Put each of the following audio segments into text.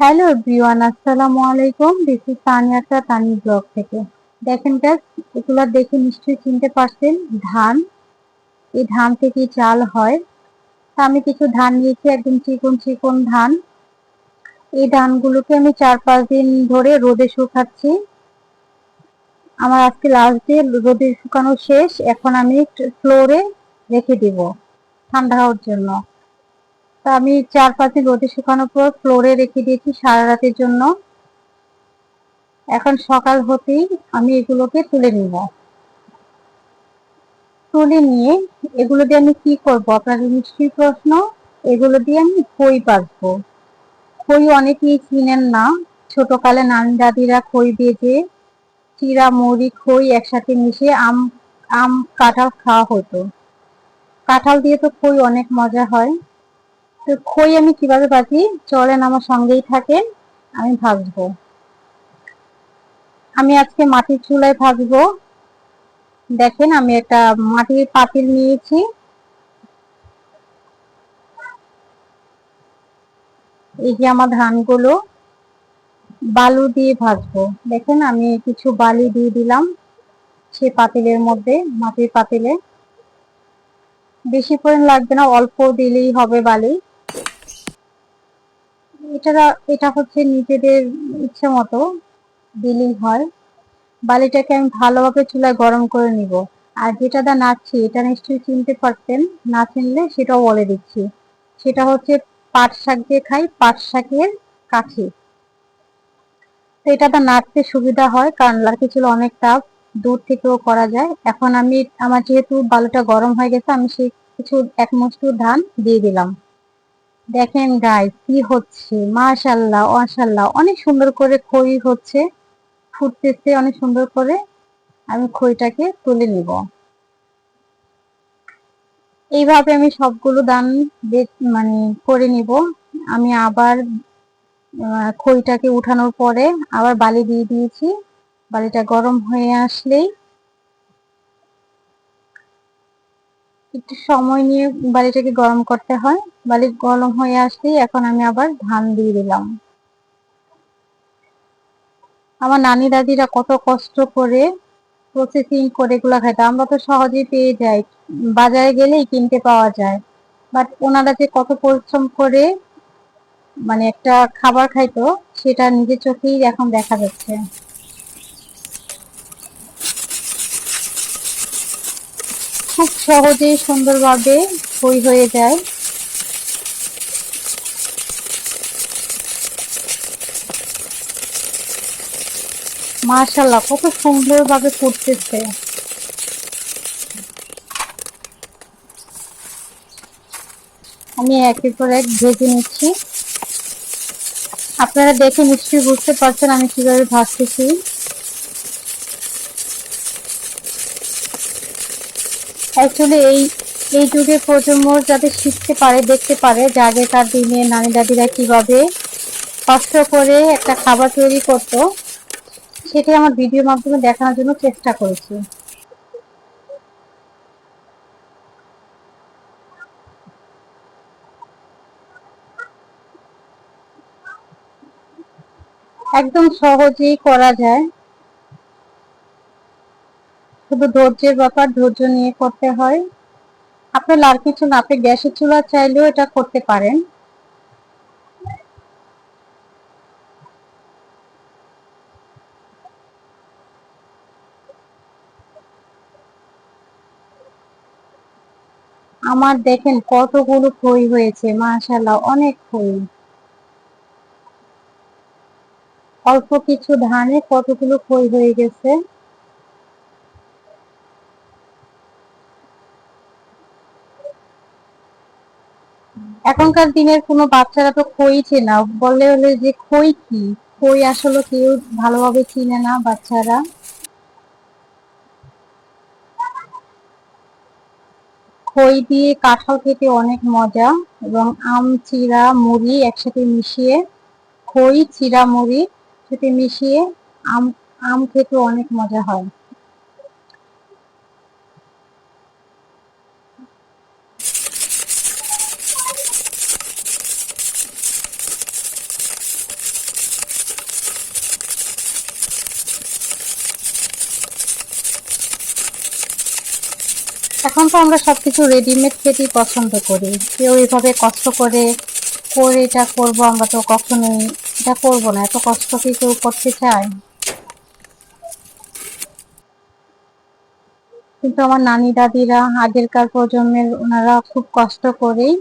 Hello everyone, আসসালামু আলাইকুম। This is তানিয়াটা তানি ব্লগ থেকে। দেখেন গাছ এগুলো দেখে নিশ্চয়ই চিনতে পারছেন, ধান। এই ধান থেকে চাল হয়। তা আমি কিছু ধান নিয়েছি, একদম চিকন চিকন ধান। এই ধানগুলোকে আমি চার পাঁচ দিন ধরে রোদে শুকাচ্ছি। আমার আজকে লাস্ট ডে রোদে শুকানো শেষ। এখন আমি ফ্লোরে রেখে দিব, ঠান্ডা হওয়ার জন্য। তা আমি চার পাঁচ রোদে শুকানোর পর ফ্লোরে রেখে দিয়েছি সারা রাতের জন্য। এখন সকাল হতেই আমি এগুলোকে তুলে নিব। তুলে নিয়ে এগুলো দিয়ে আমি কি করব? আপনাদের নিশ্চয়ই প্রশ্ন। এগুলো দিয়ে আমি খই পাকবো খই অনেকেই চিনেন না। ছোটকালে নানি দাদিরা খই ভেজে চিরা মুড়ি খই একসাথে মিশে আম আম, কাঁঠাল খাওয়া হতো। কাঁঠাল দিয়ে তো খই অনেক মজা হয়। তো খই আমি কীভাবে ভাজি চলেন আমার সঙ্গেই থাকেন, আমি ভাজবো। আমি আজকে মাটির চুলায় ভাজবো। দেখেন আমি একটা মাটির পাতিল নিয়েছি। এই যে আমার ধানগুলো, বালু দিয়ে ভাজবো। দেখেন আমি কিছু বালি দিয়ে দিলাম সে পাতিলের মধ্যে, মাটির পাতিলে। বেশি পরিমাণ লাগবে না, অল্প দিলেই হবে বালি। এটা এটা হচ্ছে নিজেদের ইচ্ছে মতো দিলেই হয়। বালিটাকে আমি ভালোভাবে চুলায় গরম করে নিব। আর যেটা দা নাচছি এটা নিশ্চয়ই চিনতে পারতেন না চিনলে সেটাও বলে দিচ্ছি। সেটা হচ্ছে পাট শাক দিয়ে খাই, পাট শাকের কাঠি। তো এটা দা নাচতে সুবিধা হয়, কারণ লার্কি ছিল অনেক টাফ দূর থেকেও করা যায়। এখন আমি, আমার যেহেতু বালুটা গরম হয়ে গেছে, আমি সেই কিছু এক মুষ্টি ধান দিয়ে দিলাম। দেখেন গাই কি হচ্ছে? মাশাল্লাহ মাশাল্লাহ অনেক সুন্দর করে খই হচ্ছে, ফুটতেছে অনেক সুন্দর করে। আমি খইটাকে তুলে নিব। এইভাবে আমি সবগুলো দান মানে করে নিব। আমি আবার খইটাকে উঠানোর পরে আবার বালি দিয়ে দিয়েছি। বালিটা গরম হয়ে আসলেই একটু সময় নিয়ে বালিটাকে গরম করতে হয়। বালি গরম হয়ে আসলেই এখন আমি আবার ধান দিয়ে দিলাম। আমার নানি দাদিরা কত কষ্ট করে প্রসেসিং করে এগুলো খাইতো। আমরা তো সহজেই পেয়ে যাই। বাজারে গেলেই কিনতে পাওয়া যায়। বাট ওনারা যে কত পরিশ্রম করে মানে একটা খাবার খাইতো, সেটা নিজের চোখেই এখন দেখা যাচ্ছে খুব সহজেই সুন্দরভাবে বই হয়ে যায়। মাশাল্লাহ কত সুন্দরভাবে ফুটতেছে। আমি একের পর এক ভেজে নিচ্ছি। আপনারা দেখে নিশ্চয়ই বুঝতে পারছেন আমি কীভাবে ভাজতেছি। অ্যাকচুয়ালি এই এই যুগের প্রজন্ম যাতে শিখতে পারে, দেখতে পারে যে আগেকার দিনে নানি দাদিরা কীভাবে কষ্ট করে একটা খাবার তৈরি করতো, সেটি আমার ভিডিও মাধ্যমে দেখানোর জন্য চেষ্টা করেছি। একদম সহজেই করা যায়। শুধু ধৈর্যের ব্যাপার, ধৈর্য নিয়ে করতে হয়। আপনার আর কিছু না, আপনি গ্যাসের চুলা চাইলেও এটা করতে পারেন। আমার দেখেন কতগুলো খই হয়েছে মাশাল্লাহ অনেক খই। অল্প কিছু ধানে কতগুলো খই হয়ে গেছে। এখনকার দিনের কোনো বাচ্চারা তো খই চেনা বলে হলে যে খই কি? খই আসলে কেউ ভালোভাবে চিনে না বাচ্চারা। খই দিয়ে কাঁঠাল খেতে অনেক মজা এবং আম চিরা মুড়ি একসাথে মিশিয়ে, খই চিরা মুড়ি সাথে মিশিয়ে আম আম খেতে অনেক মজা হয়। এখন তো আমরা সব কিছু রেডিমেড খেতেই পছন্দ করি। কেউ এভাবে কষ্ট করে করে এটা করব, আমরা তো কখনোই এটা করব না। এত কষ্ট কি কেউ করতে চায়? কিন্তু আমার নানি, দাদিরা, আগেরকার প্রজন্মের ওনারা খুব কষ্ট করেই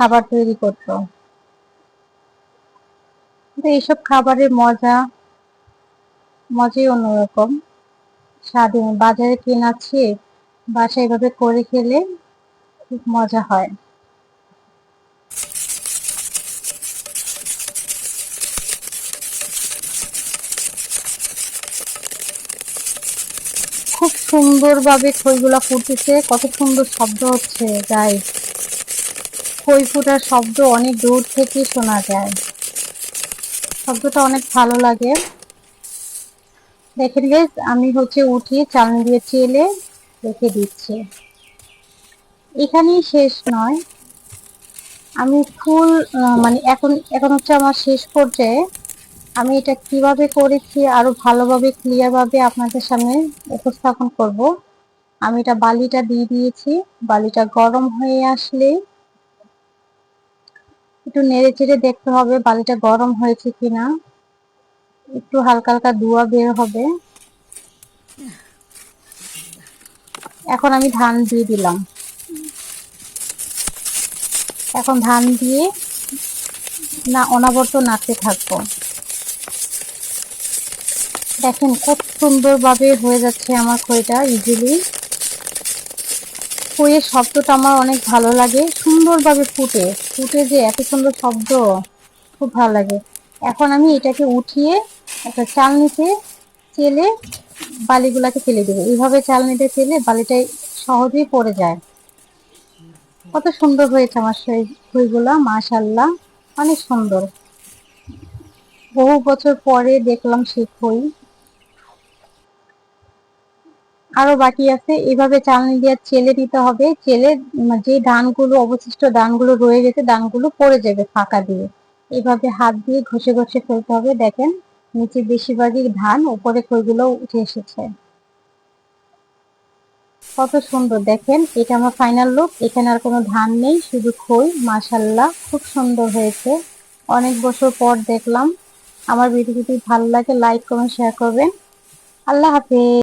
খাবার তৈরি করতো। কিন্তু এইসব খাবারের মজা, মজাই অন্যরকম। স্বাধীন বাজারে কেনাচ্ছে বাসায় এভাবে করে খেলে খুব মজা হয়। খুব সুন্দর সুন্দরভাবে খইগুলা ফুটতেছে কত সুন্দর শব্দ হচ্ছে গাই খই ফুটার শব্দ অনেক দূর থেকে শোনা যায়। শব্দটা অনেক ভালো লাগে। দেখেন আমি হচ্ছে উঠিয়ে চালনি দিয়ে চেলে রেখে দিচ্ছি। এখানেই শেষ নয়। আমি ফুল মানে এখন এখন হচ্ছে আমার শেষ পর্যায়ে। আমি এটা কীভাবে করেছি আরও ভালোভাবে ক্লিয়ার ভাবে আপনাদের সামনে উপস্থাপন করব। আমি এটা বালিটা দিয়ে দিয়েছি। বালিটা গরম হয়ে আসলে একটু নেড়ে চেড়ে দেখতে হবে বালিটা গরম হয়েছে কিনা। একটু হালকা হালকা ধোয়া বের হবে। এখন আমি ধান দিয়ে দিলাম। এখন ধান দিয়ে না অনাবর্ত নাড়তে থাকব। দেখেন খুব সুন্দরভাবে হয়ে যাচ্ছে আমার খইটা ইজিলি খইয়ের শব্দটা আমার অনেক ভালো লাগে, সুন্দরভাবে ফুটে। ফুটে যে এত সুন্দর শব্দ, খুব ভালো লাগে। এখন আমি এটাকে উঠিয়ে একটা চালনিতে চেলে বালিগুলাকে ফেলে দেবো। এইভাবে চালনিতে চেলে বালিটা সহজেই পড়ে যায়। কত সুন্দর হয়েছে আমার সেই খইগুলা মাশাল্লাহ অনেক সুন্দর। বহু বছর পরে দেখলাম সেই খই আরও বাকি আছে এভাবে চালনি দিয়ে চেলে দিতে হবে। চেলে যে ধানগুলো, অবশিষ্ট ধানগুলো রয়ে গেছে, ধানগুলো পড়ে যাবে ফাঁকা দিয়ে। এভাবে হাত দিয়ে ঘষে ঘষে ফেলতে হবে, দেখেন। নিচে বেশিরভাগই ধান, উপরে খইগুলো উঠে এসেছে। কত সুন্দর, দেখেন, এটা আমার ফাইনাল লুক এখানে আর কোনো ধান নেই, শুধু খই মাসাল্লাহ খুব সুন্দর হয়েছে। অনেক বছর পর দেখলাম। আমার ভিডিও যদি ভালো লাগে লাইক কমেন্ট শেয়ার করবেন। আল্লাহ হাফেজ।